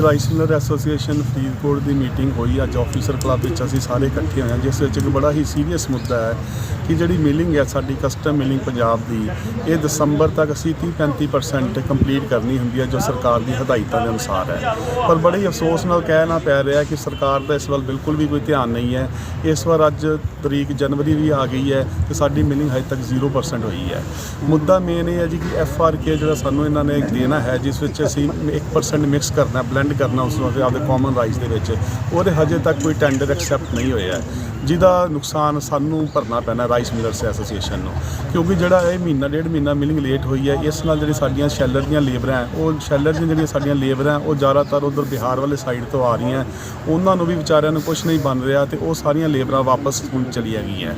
Ji rice miller association Faridkot ਦੀ meeting ਹੋਈ। ਅੱਜ officer club ਵਿੱਚ ਅਸੀਂ ਸਾਰੇ ਇਕੱਠੇ ਹੋਏ ਹਾਂ, ਜਿਸ ਵਿੱਚ ਇੱਕ ਬੜਾ ਹੀ ਸੀਰੀਅਸ ਮੁੱਦਾ ਹੈ ਕਿ ਜਿਹੜੀ ਮਿਲਿੰਗ ਹੈ ਸਾਡੀ ਕਸਟਮ ਮਿਲਿੰਗ ਪੰਜਾਬ ਦੀ, ਇਹ ਦਸੰਬਰ ਤੱਕ ਅਸੀਂ 30-35% ਕੰਪਲੀਟ ਕਰਨੀ ਹੁੰਦੀ ਹੈ ਜੋ ਸਰਕਾਰ ਦੀ ਹਦਾਇਤਾਂ ਦੇ ਅਨੁਸਾਰ ਹੈ। ਪਰ ਬੜੇ ਹੀ ਅਫਸੋਸ ਨਾਲ ਕਹਿਣਾ ਪੈ ਰਿਹਾ ਕਿ ਸਰਕਾਰ ਦਾ ਇਸ ਵੱਲ ਬਿਲਕੁਲ ਵੀ ਕੋਈ ਧਿਆਨ ਨਹੀਂ ਹੈ। ਇਸ ਵਾਰ ਅੱਜ ਤਰੀਕ ਜਨਵਰੀ ਵੀ ਆ ਗਈ ਹੈ ਤੇ ਸਾਡੀ ਮਿਲਿੰਗ ਹਜੇ ਤੱਕ 0% ਹੋਈ ਹੈ। ਮੁੱਦਾ ਮੇਨ ਇਹ ਹੈ ਜੀ ਕਿ ਐਫ ਆਰ ਕੇ ਜਿਹੜਾ ਸਾਨੂੰ ਇਹਨਾਂ ਨੇ ਦੇਣਾ ਹੈ, ਜਿਸ ਵਿੱਚ ਅਸੀਂ 1% ਮਿਕਸ ਕਰਨਾ ਬਲੈਂਡ ਕਰਨਾ ਉਸ ਨੂੰ ਆਪਦੇ ਕਾਮਨ ਰਾਈਸ ਦੇ ਵਿੱਚ ਉਹਦੇ ਹਜੇ ਤੱਕ ਕੋਈ ਟੈਂਡਰ ਐਕਸੈਪਟ ਨਹੀਂ ਹੋਇਆ। ਜਿਹਦਾ ਨੁਕਸਾਨ ਸਾਨੂੰ ਭਰਨਾ ਪੈਣਾ ਰਾਈਸ ਮਿਲਰਸ ਐਸੋਸੀਏਸ਼ਨ ਨੂੰ। ਕਿਉਂਕਿ ਜਿਹੜਾ ਇਹ ਮਹੀਨਾ ਡੇਢ ਮਹੀਨਾ ਮਿਲਿੰਗ ਲੇਟ ਹੋਈ ਹੈ ਇਸ ਨਾਲ ਜਿਹੜੀ ਸਾਡੀਆਂ ਸ਼ੈਲਰ ਦੀਆਂ ਲੇਬਰਾਂ ਹੈ, ਉਹ ਸ਼ੈਲਰ ਦੀਆਂ ਜਿਹੜੀਆਂ ਸਾਡੀਆਂ ਲੇਬਰਾਂ ਉਹ ਜ਼ਿਆਦਾਤਰ ਉਧਰ ਬਿਹਾਰ ਵਾਲੇ ਸਾਈਡ ਤੋਂ ਆ ਰਹੀਆਂ। ਉਹਨਾਂ ਨੂੰ ਵੀ ਵਿਚਾਰਿਆਂ ਨੂੰ ਕੁਝ ਨਹੀਂ ਬਣ ਰਿਹਾ ਤੇ ਉਹ ਸਾਰੀਆਂ ਲੇਬਰਾਂ ਵਾਪਸ ਹੁਣ ਚਲੀਆਂ ਗਈਆਂ।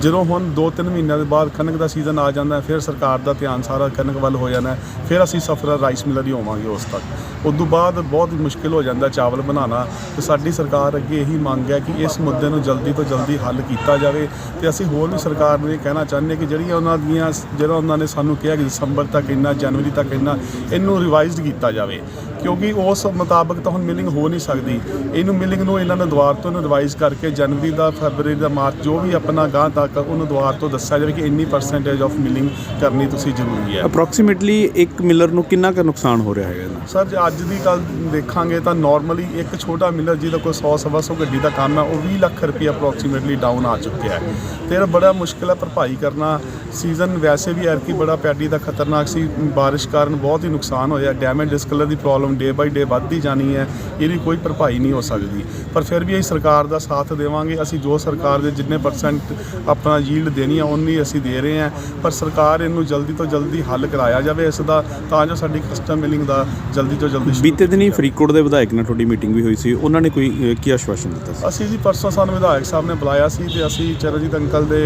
ਜਦੋਂ ਹੁਣ 2-3 ਮਹੀਨਿਆਂ ਦੇ ਬਾਅਦ ਕਣਕ ਦਾ ਸੀਜ਼ਨ ਆ ਜਾਂਦਾ ਹੈ, ਫਿਰ ਸਰਕਾਰ ਦਾ ਧਿਆਨ ਸਾਰਾ ਕਣਕ ਵੱਲ ਹੋ ਜਾਣਾ ਹੈ, ਫਿਰ ਅਸੀਂ ਸਫਰ ਰਾਈਸ ਮਿਲਰ ਹੀ ਹੋਵਾਂਗੇ ਉਸ ਤੱਕ। ਉਸ ਤੋਂ ਬਾਅਦ ਬਹੁਤ ਮੁਸ਼ਕਿਲ ਹੋ ਜਾਂਦਾ ਚਾਵਲ ਬਣਾਉਣਾ ਤੇ ਸਾਡੀ ਸਰਕਾਰ ਅੱਗੇ ਇਹੀ ਮੰਗ ਹੈ ਕਿ ਇਸ ਮੁੱਦੇ ਨੂੰ ਜਲਦੀ ਤੋਂ ਜਲਦੀ ਹੱਲ ਕੀਤਾ ਜਾਵੇ ਤੇ ਅਸੀਂ ਹੋਰ ਵੀ ਸਰਕਾਰ ਨੂੰ ਇਹ ਕਹਿਣਾ ਚਾਹੁੰਦੇ ਹਾਂ ਕਿ ਜਿਹੜੀਆਂ ਉਹਨਾਂ ਦੀਆਂ ਜਿਹੜਾ ਉਹਨਾਂ ਨੇ ਸਾਨੂੰ ਕਿਹਾ ਕਿ ਦਸੰਬਰ ਤੱਕ ਇੰਨਾ ਜਨਵਰੀ ਤੱਕ ਇੰਨਾ ਇਹਨੂੰ ਰਿਵਾਈਜ਼ਡ ਕੀਤਾ ਜਾਵੇ। ਕਿਉਂਕਿ ਉਸ ਮੁਤਾਬਕ ਤਾਂ ਹੁਣ ਮਿਲਿੰਗ ਹੋ ਨਹੀਂ ਸਕਦੀ। ਇਹਨੂੰ ਮਿਲਿੰਗ ਨੂੰ ਇਹਨਾਂ ਨੇ ਦੁਬਾਰ ਤੋਂ ਰਿਵਾਈਜ਼ ਕਰਕੇ ਜਨਵਰੀ ਦਾ ਫਰਵਰੀ ਦਾ ਮਾਰਚ ਜੋ ਵੀ ਆਪਣਾ ਗਾਂ ਤੱਕ ਉਹਨੂੰ ਦੁਬਾਰ ਤੋਂ ਦੱਸਿਆ ਜਾਵੇ ਕਿ ਇੰਨੀ ਪਰਸੈਂਟੇਜ ਆਫ ਮਿਲਿੰਗ ਕਰਨੀ ਤੁਸੀਂ ਜ਼ਰੂਰੀ ਹੈ। ਅਪਰੋਕਸੀਮੇਟਲੀ ਇੱਕ ਮਿਲਰ ਨੂੰ ਕਿੰਨਾ ਕੁ ਨੁਕਸਾਨ ਹੋ ਰਿਹਾ ਹੈਗਾ ਇਹਦਾ? ਸਰ ਜੇ ਅੱਜ ਦੀ ਗੱਲ ਦੇਖਾਂਗੇ ਤਾਂ ਨਾਰਮਲੀ ਇੱਕ ਛੋਟਾ ਮਿਲਰ ਜਿਹਦਾ ਕੋਈ 100 ਸਵਾ ਸੌ ਗੱਡੀ ਦਾ ਕੰਮ ਹੈ ਉਹ 20 ਲੱਖ ਰੁਪਏ ਅਪਰੋਕਸੀਮੇਟਲੀ ਡਾਊਨ ਆ ਚੁੱਕਿਆ ਹੈ। ਤੇ ਇਹ ਬੜਾ ਮੁਸ਼ਕਿਲ ਹੈ ਭਰਪਾਈ ਕਰਨਾ। ਸੀਜ਼ਨ ਵੈਸੇ ਵੀ ਐਰਕੀ ਬੜਾ ਪੈਡੀ ਦਾ ਖਤਰਨਾਕ ਸੀ। ਬਾਰਿਸ਼ ਕਾਰਨ ਬਹੁਤ ਹੀ ਨੁਕਸਾਨ ਹੋਇਆ। ਡੈਮੇਜ ਡਿਸਕਲਰ ਦੀ ਪ੍ਰੋਬਲਮ ਡੇ ਬਾਈ ਡੇ ਵੱਧਦੀ ਜਾਣੀ ਹੈ। ਇਹਦੀ ਕੋਈ ਭਰਪਾਈ ਨਹੀਂ ਹੋ ਸਕਦੀ। ਪਰ ਫਿਰ ਵੀ ਅਸੀਂ ਸਰਕਾਰ ਦਾ ਸਾਥ ਦੇਵਾਂਗੇ। ਅਸੀਂ ਜੋ ਸਰਕਾਰ ਦੇ ਜਿੰਨੇ ਪਰਸੈਂਟ ਆਪਣਾ ਯੀਲਡ ਦੇਣੀ ਆ ਉਨੀ ਅਸੀਂ ਦੇ ਰਹੇ ਹਾਂ ਪਰ ਸਰਕਾਰ ਇਹਨੂੰ ਜਲਦੀ ਤੋਂ ਜਲਦੀ ਹੱਲ ਕਰਾਇਆ ਜਾਵੇ ਇਸ ਦਾ ਤਾਂ ਜੋ ਸਾਡੀ ਕਸਟਮ ਮਿਲਿੰਗ ਦਾ ਜਲਦੀ ਤੋਂ ਜਲਦੀ ਬੀਤੇ ਦਿਨੀ ਫਰੀਦਕੋਟ ਦੇ ਵਿਧਾਇਕ ਨਾਲ ਤੁਹਾਡੀ ਮੀਟਿੰਗ ਵੀ ਹੋਈ ਸੀ ਉਹਨਾਂ ਨੇ ਕੋਈ ਕੀ ਆਸ਼ਵਾਸਨ ਦਿੱਤਾ ਸੀ? ਅਸੀਂ ਜੀ ਪਰਸੋਂ ਸਾਨੂੰ ਵਿਧਾਇਕ ਸਾਹਿਬ ਨੇ ਬੁਲਾਇਆ ਸੀ ਤੇ ਅਸੀਂ ਚਰਨਜੀਤ ਅੰਕਲ ਦੇ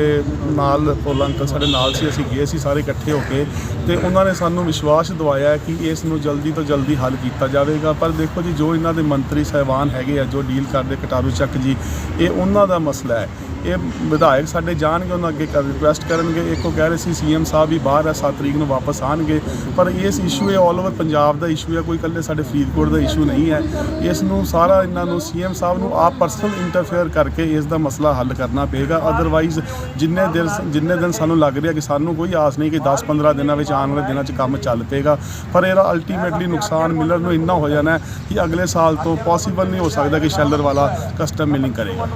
ਨਾਲ ਭੋਲਾ ਅੰਕਲ ਸਾਡੇ ਨਾਲ ਸੀ ਅਸੀਂ ਗਏ ਸੀ ਸਾਰੇ ਇਕੱਠੇ ਹੋ ਕੇ ਤੇ ਉਹਨਾਂ ਨੇ ਸਾਨੂੰ ਵਿਸ਼ਵਾਸ ਦਿਵਾਇਆ ਕਿ ਇਸ ਨੂੰ ਜਲਦੀ ਤੋਂ ਜਲਦੀ ਹੱਲ ਕੀਤਾ ਜਾਵੇਗਾ। ਪਰ ਦੇਖੋ ਜੀ ਜੋ ਇਹਨਾਂ ਦੇ ਮੰਤਰੀ ਸਾਹਿਬਾਨ ਹੈਗੇ ਆ ਜੋ ਡੀਲ ਕਰਦੇ ਕਟਾਰੂ ਚੱਕ ਜੀ ਇਹ ਉਹਨਾਂ ਦਾ ਮਸਲਾ ਹੈ। ਇਹ ਵਿਧਾਇਕ ਸਾਡੇ ਜਾਣਗੇ, ਉਹਨਾਂ ਅੱਗੇ ਰਿਕੁਐਸਟ ਕਰਨਗੇ। ਇੱਕ ਉਹ ਕਹਿ ਰਹੇ ਸੀ ਸੀਐਮ ਸਾਹਿਬ ਵੀ ਬਾਹਰ ਹੈ 7 ਤਰੀਕ ਨੂੰ ਵਾਪਸ ਆਣਗੇ ਪਰ ਇਸ ਇਸ਼ੂ ਇਹ ਆਲ ਓਵਰ ਪੰਜਾਬ ਦਾ ਇਸ਼ੂ ਹੈ ਕੋਈ ਇਕੱਲੇ ਸਾਡੇ ਫਰੀਦਕੋਟ ਦਾ ਇਸ਼ੂ ਨਹੀਂ ਹੈ। ਇਸ ਨੂੰ ਸਾਰਾ ਇਹਨਾਂ ਨੂੰ ਸੀਐਮ ਸਾਹਿਬ ਨੂੰ ਆਪ ਪਰਸਨਲ ਇੰਟਰਫੇਅਰ ਕਰਕੇ ਇਸ ਦਾ ਮਸਲਾ ਹੱਲ ਕਰਨਾ ਪਏਗਾ। ਅਦਰਵਾਈਜ਼ ਜਿੰਨੇ ਦਿਨ ਜਿੰਨੇ ਦਿਨ ਸਾਨੂੰ ਲੱਗ ਰਿਹਾ ਕਿ ਸਾਨੂੰ ਕੋਈ ਆਸ ਨਹੀਂ ਕਿ 10-15 ਦਿਨਾਂ ਵਿੱਚ ਆਉਣ ਵਾਲੇ ਦਿਨਾਂ 'ਚ ਕੰਮ ਚੱਲ ਪਏਗਾ। ਪਰ ਇਹਦਾ ਅਲਟੀਮੇਟਲੀ ਨੁਕਸਾਨ ਮਿਲਰ ਨੂੰ ਇੰਨਾ ਹੋ ਜਾਣਾ ਕਿ ਅਗਲੇ ਸਾਲ ਤੋਂ ਪੋਸੀਬਲ ਨਹੀਂ ਹੋ ਸਕਦਾ ਕਿ ਸ਼ੈਲਰ ਵਾਲਾ ਕਸਟਮ ਮਿਲਿੰਗ ਕਰੇਗਾ।